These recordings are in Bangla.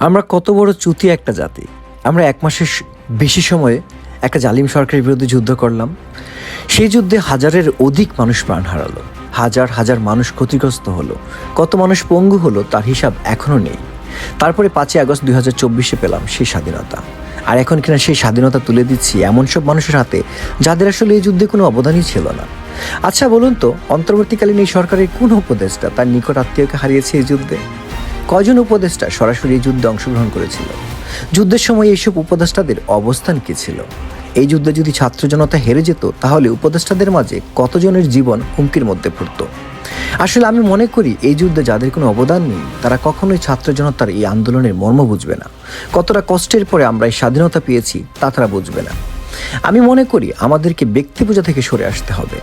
আমরা কত বড় চুতি একটা জাতি। আমরা এক মাসের বেশি সময়ে একটা জালিম সরকারের বিরুদ্ধে যুদ্ধ করলাম। সেই যুদ্ধে হাজারের অধিক মানুষ প্রাণ হারালো। হাজার হাজার মানুষ ক্ষতিগ্রস্ত হলো। কত মানুষ পঙ্গু হলো তার হিসাব এখনও নেই। তারপরে পাঁচই আগস্ট দুই হাজার চব্বিশে পেলাম সেই স্বাধীনতা। আর এখন কিনা সেই স্বাধীনতা তুলে দিচ্ছি এমন সব মানুষের হাতে, যাদের আসলে এই যুদ্ধে কোনো অবদানই ছিল না। আচ্ছা বলুন তো, অন্তর্বর্তীকালীন এই সরকারের কোন উপদেষ্টা তার নিকট আত্মীয়কে হারিয়েছে এই যুদ্ধে? কয়জন উপদেষ্টা সরাসরি যুদ্ধে অংশগ্রহণ করেছিল? যুদ্ধের সময় এইসব উপদেষ্টাদের অবস্থান কি ছিল? এই যুদ্ধে যদি ছাত্র জনতা হেরে যেত, তাহলে উপদেষ্টাদের মাঝে কতজনের জীবন হুমকির মধ্যে পড়ত? আসলে আমি মনে করি এই যুদ্ধে যাদের কোনো অবদান নেই, তারা কখনোই ছাত্র জনতার এই আন্দোলনের মর্ম বুঝবে না। কতটা কষ্টের পরে আমরা এই স্বাধীনতা পেয়েছি, তা তারা বুঝবে না। আমি মনে করি আমাদেরকে ব্যক্তি পূজা থেকে সরে আসতে হবে।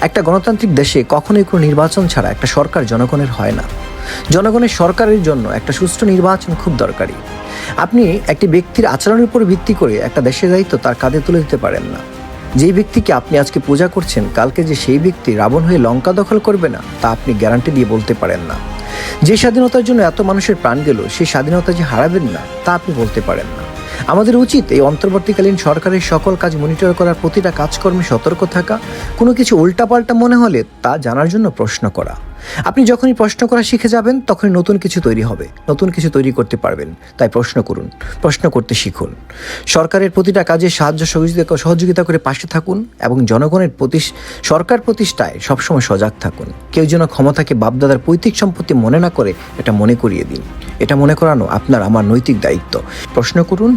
একটা গণতান্ত্রিক দেশে কখনোই কোনো নির্বাচন ছাড়া একটা সরকার জনগণের হয় না। জনগণের সরকারের জন্য একটা সুষ্ঠু নির্বাচন খুব দরকারি। আপনি একটি ব্যক্তির আচরণের উপর ভিত্তি করে একটা দেশের দায়িত্ব তার কাঁধে তুলে দিতে পারেন না। যেই ব্যক্তিকে আপনি আজকে পূজা করছেন, কালকে যে সেই ব্যক্তি রাবণ হয়ে লঙ্কা দখল করবে না, তা আপনি গ্যারান্টি দিয়ে বলতে পারেন না। যে স্বাধীনতার জন্য এত মানুষের প্রাণ গেল, সেই স্বাধীনতা যে হারাবেন না, তা আপনি বলতে পারেন না। আমাদের উচিত এই অন্তর্বর্তীকালীন সরকারের সকল কাজ মনিটর করার প্রতিটা কাজকর্মে সতর্ক থাকা, কোনো কিছু উল্টাপাল্টা মনে হলে তা জানার জন্য প্রশ্ন করা। আপনি যখনই প্রশ্ন করা শিখে যাবেন, তখনই নতুন কিছু তৈরি হবে, নতুন কিছু তৈরি করতে পারবেন। তাই প্রশ্ন করুন, প্রশ্ন করতে শিখুন। সরকারের প্রতিটা কাজে সাহায্য, সহযোগিতা সহযোগিতা করে পাশে থাকুন এবং জনগণের প্রতি, সরকার প্রতিষ্ঠায় সবসময় সজাগ থাকুন। কেউ যেন ক্ষমতাকে বাপদাদার পৈতৃক সম্পত্তি মনে না করে, এটা মনে করিয়ে দিন। এটা মনে করানো আপনার, আমার নৈতিক দায়িত্ব। প্রশ্ন করুন